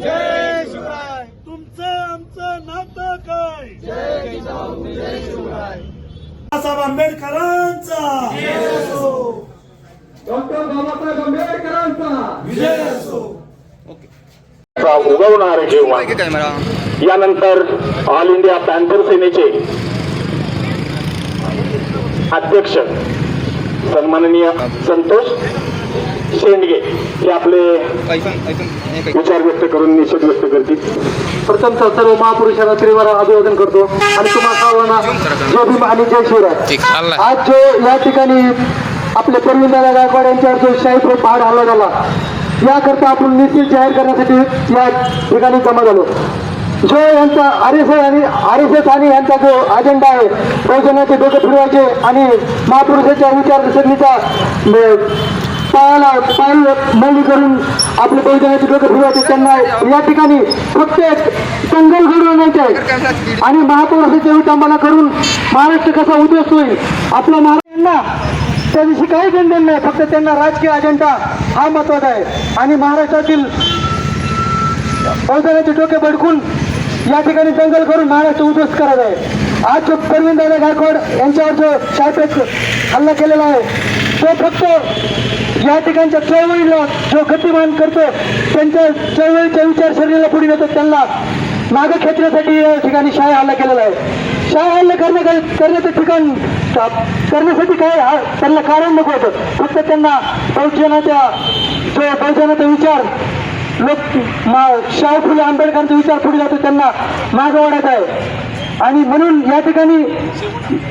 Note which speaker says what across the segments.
Speaker 1: जय शिवराय.
Speaker 2: तुमचं आमचं नातं काय?
Speaker 1: जय जिजाऊ जय शिवराय.
Speaker 2: बाबासाहेब आंबेडकरांचा.
Speaker 1: डॉक्टर बाबासाहेब आंबेडकरांचा.
Speaker 2: विजय असो
Speaker 3: उगवणार जेव्हा यानंतर ऑल इंडिया पॅन्थर सेनेचे अध्यक्ष सन्माननीय संतोष शेंडगे हे आपले विचार व्यक्त करून निषेध व्यक्त करतील. प्रथम सर्व महापुरुषांना त्रिवार अभिवादन करतो. आणि सर्वांना जय भीम आणि जय शिवराय. आज जो या ठिकाणी आपले परवींदादा गायकवाड यांच्यावर जो शाही पहाड हल्ला झाला. याकरता आपण निश्चित जाहीर करण्यासाठी या ठिकाणी जमा झालो. जो यांचा आर एस एस आणि आर एस एस आणि यांचा जो अजेंडा आहे बहुजनाचे डोके फिरवायचे आणि महापुरुषाच्या विचारसरणीचा पायाला पाय मळणी करून आपले बहुजनाचे डोके फिरवायचे त्यांना या ठिकाणी फक्त एक संघर्ष घडवून आणायचे आहे. आणि महापुरुषाची विटंबना करून महाराष्ट्र कसा उद्ध्वस्त होईल? आपल्या महाराजांना त्या दिवशी काही गंधन नाही. फक्त त्यांना राजकीय अजेंडा हा महत्त्वाचा आहे. आणि महाराष्ट्रातील बहुजनाचे डोके भडकून या ठिकाणी दंगल करून महाराष्ट्र उद्ध्वस्त करत आहे. आज जो परवीनदादा गायकवाड यांच्यावर जो शाळेत हल्ला केलेला आहे तो फक्त या ठिकाणच्या चळवळीला जो गतिमान करतो त्यांच्या चळवळीच्या विचारसरणीला पुढे नेतो त्यांना मागं खेचण्यासाठी या ठिकाणी शाळा हल्ला केलेला आहे. शाळा हल्ला करण्या करण्याचं ठिकाण करण्यासाठी काय त्यांना कारण नको होतं. फक्त त्यांना बहुजनाच्या जो बहुजनाचा विचार लोक मा- शाहू फुले आंबेडकरांचा विचार पुढे जातो त्यांना मागं वाढत आहे. आणि म्हणून या ठिकाणी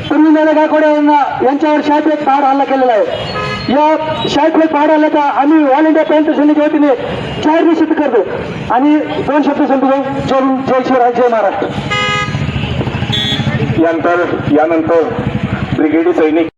Speaker 3: पूर्वीनाला गायकवाड यांना यांच्यावर शाळेत पहाड हल्ला केलेला आहे. या शाळेत पहाड हल्ल्याचा आम्ही ऑल इंडिया पॅन्ट सेनेच्या वतीने जाहीर निषेध करतो आणि दोन शब्द संतो जय जय शिवराय जय महाराष्ट्र. यानंतर यानंतर ब्रिगेडी सैनिक